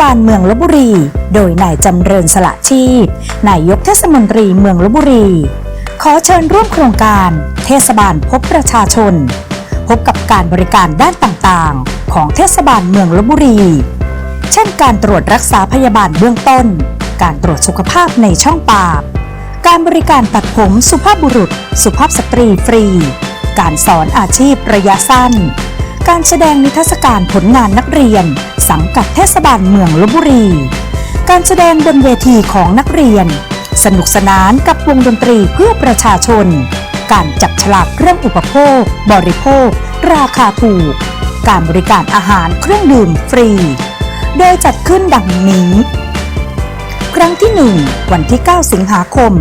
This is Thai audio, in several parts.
บาลเมืองลบบุรี โดยนายจำเริญสละชีพ นายกเทศมนตรีเมืองลบบุรี ขอเชิญร่วมโครงการ เทศบาลพบประชาชน พบกับการบริการด้านต่างๆ ของเทศบาลเมืองลบบุรี เช่นการตรวจรักษาพยาบาลเบื้องต้น การตรวจสุขภาพในช่องปาก การบริการตัดผมสุภาพบุรุษ สุภาพสตรีฟรี การสอนอาชีพระยะสั้น การแสดงนิทรรศการผลงานนักเรียน สังกัดเทศบาลเมืองลบบุรี การแสดงบนเวทีของนักเรียน สนุกสนานกับวงดนตรีเพื่อประชาชน การจับฉลากเครื่องอุปโภค บริโภค ราคาถูก การบริการอาหารเครื่องดื่มฟรี โดยจัดขึ้นดังนี้ ครั้งที่ 1 วันที่ 9 สิงหาคม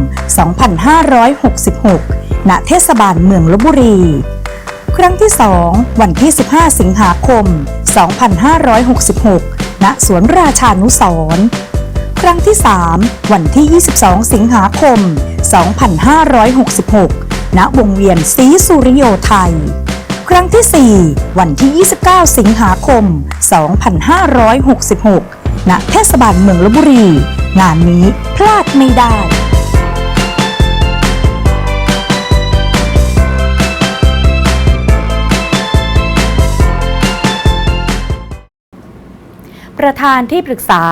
2566 ณ เทศบาลเมืองลบบุรี ครั้งที่ 2 วันที่ 15 สิงหาคม 2566 ณ สวนราชานุสร์ครั้งที่ 3 วันที่ 22 สิงหาคม 2566 ณ วงเวียนศรีสุริโยไทย ครั้งที่ 4 วันที่ 29 สิงหาคม 2566 ณ เทศบาลเมืองลบบุรี งานนี้พลาดไม่ได้ ประธานที่ปรึกษา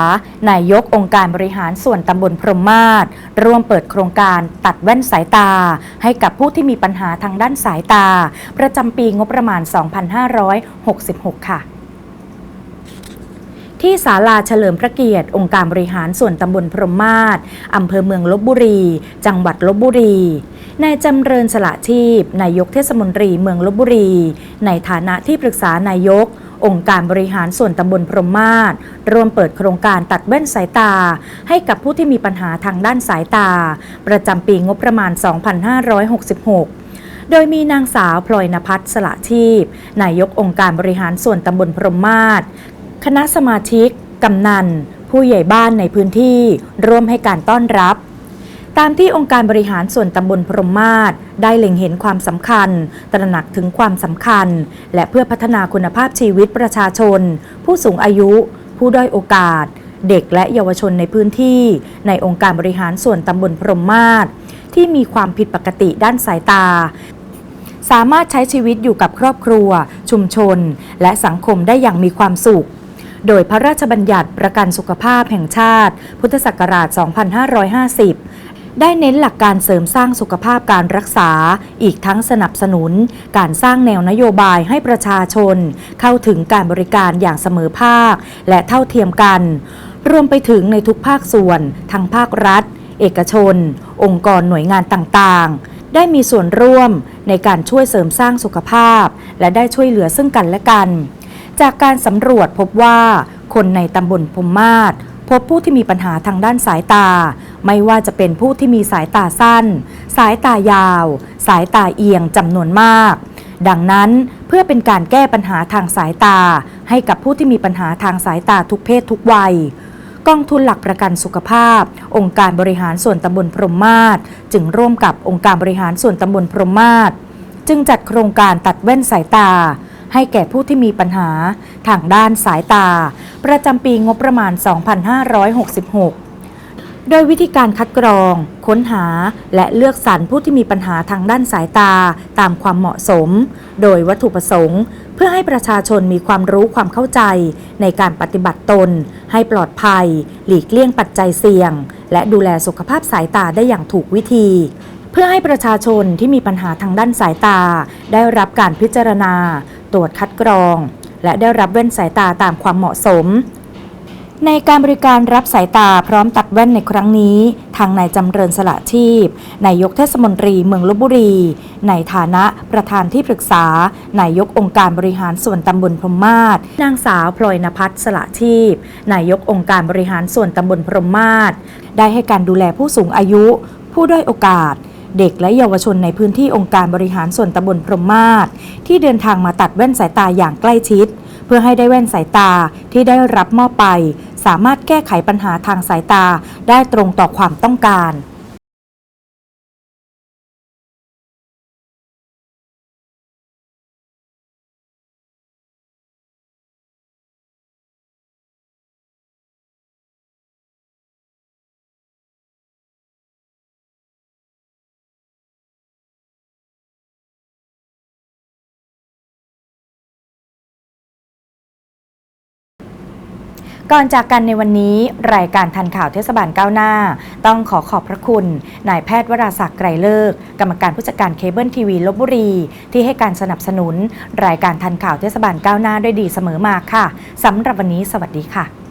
นายกองค์การบริหารส่วนตำบลพรหมมาศร่วมเปิดโครงการตัดแว่นสายตา ให้กับผู้ที่มีปัญหาทางด้านสายตา ประจำปีงบประมาณ 2566 ค่ะที่ศาลาเฉลิมพระเกียรติ องค์การบริหารส่วนตำบลพรหมมาศอำเภอเมืองลบบุรี จังหวัดลบบุรี นายจำเริญสละชีพ นายกเทศมนตรีเมืองลบบุรี ในฐานะที่ปรึกษานายก องค์การบริหารส่วนตำบลพรหมมาศร่วมเปิดโครงการตัดแว่นสายตา ให้กับผู้ที่มีปัญหาทางด้านสายตา ประจำปีงบประมาณ 2566โดยมีนางสาวพลอยนภัสสละชีพ นายกองค์การบริหารส่วนตำบลพรหมมาศคณะสมาชิก กำนัน ผู้ใหญ่บ้านในพื้นที่ ร่วมให้การต้อนรับ ตามที่องค์การบริหารส่วนตำบลพรหมมาศได้เล็งเห็นความสำคัญ ตระหนักถึงความสำคัญ และเพื่อพัฒนาคุณภาพชีวิตประชาชน ผู้สูงอายุ ผู้ด้อยโอกาส เด็กและเยาวชนในพื้นที่ ในองค์การบริหารส่วนตำบลพรหมมาศที่มีความผิดปกติด้านสายตา สามารถใช้ชีวิตอยู่กับครอบครัว ชุมชน และสังคมได้อย่างมีความสุขโดยพระราชบัญญัติประกันสุขภาพแห่งชาติ พุทธศักราช 2550 ได้เน้นหลักการเสริมสร้างสุขภาพการรักษา อีกทั้งสนับสนุน การสร้างแนวนโยบายให้ประชาชน เข้าถึงการบริการอย่างเสมอภาค และเท่าเทียมกัน รวมไปถึงในทุกภาคส่วน ทั้งภาครัฐ เอกชน องค์กรหน่วยงานต่างๆได้มีส่วนร่วมในการช่วยเสริมสร้างสุขภาพ และได้ช่วยเหลือซึ่งกันและกัน จากการสำรวจพบว่า คนในตำบลพมมาศพบผู้ที่มีปัญหาทางด้านสายตา ไม่ว่าจะเป็นผู้ที่มีสายตาสั้น สายตายาว สายตาเอียงจำนวนมาก ดังนั้นเพื่อเป็นการแก้ปัญหาทางสายตา ให้กับผู้ที่มีปัญหาทางสายตาทุกเพศทุกวัยกองทุนหลักประกันสุขภาพ องค์การบริหารส่วนตำบลพรหมมาศจึงร่วมกับองค์การบริหารส่วนตำบลพรหมมาศจึงจัดโครงการตัดแว่นสายตา ให้แก่ผู้ที่มีปัญหา ทางด้านสายตา ประจำปีงบประมาณ 2566 โดยวิธีการคัดกรอง ค้นหา และเลือกสรรผู้ที่มีปัญหาทางด้านสายตา ตามความเหมาะสม โดยวัตถุประสงค์ เพื่อให้ประชาชนมีความรู้ความเข้าใจ ในการปฏิบัติตน ให้ปลอดภัย หลีกเลี่ยงปัจจัยเสี่ยง และดูแลสุขภาพสายตาได้อย่างถูกวิธีเพื่อให้ประชาชนที่มีปัญหาทางด้านสายตา ได้รับการพิจารณา ตรวจคัดกรอง และได้รับแว่นสายตาตามความเหมาะสม ในการบริการรับสายตาพร้อมตัดแว่นในครั้งนี้ ทางนายจำเริญสละชีพนายกเทศมนตรีเมืองลบบุรี ในฐานะประธานที่ปรึกษานายกองค์การบริหารส่วนตำบลพรมมาศนางสาวพลอยนภัสสละชีพนายกองค์การบริหารส่วนตำบลพรมมาศได้ให้การดูแลผู้สูงอายุ ผู้ด้อยโอกาสเด็กและเยาวชนในพื้นที่องค์การบริหารส่วนตำบลพรมมาศที่เดินทางมาตัดแว่นสายตาอย่างใกล้ชิด เพื่อให้ได้แว่นสายตาที่ได้รับมอบไป สามารถแก้ไขปัญหาทางสายตาได้ตรงต่อความต้องการ ก่อนจากกันในวันนี้ รายการทันข่าวเทศบาลก้าวหน้า ต้องขอขอบพระคุณนายแพทย์วราศักดิ์ไกรเลิก กรรมการผู้จัดการเคเบิลทีวีลบบุรี ที่ให้การสนับสนุน รายการทันข่าวเทศบาลก้าวหน้าด้วยดีเสมอมาค่ะสำหรับวันนี้สวัสดีค่ะ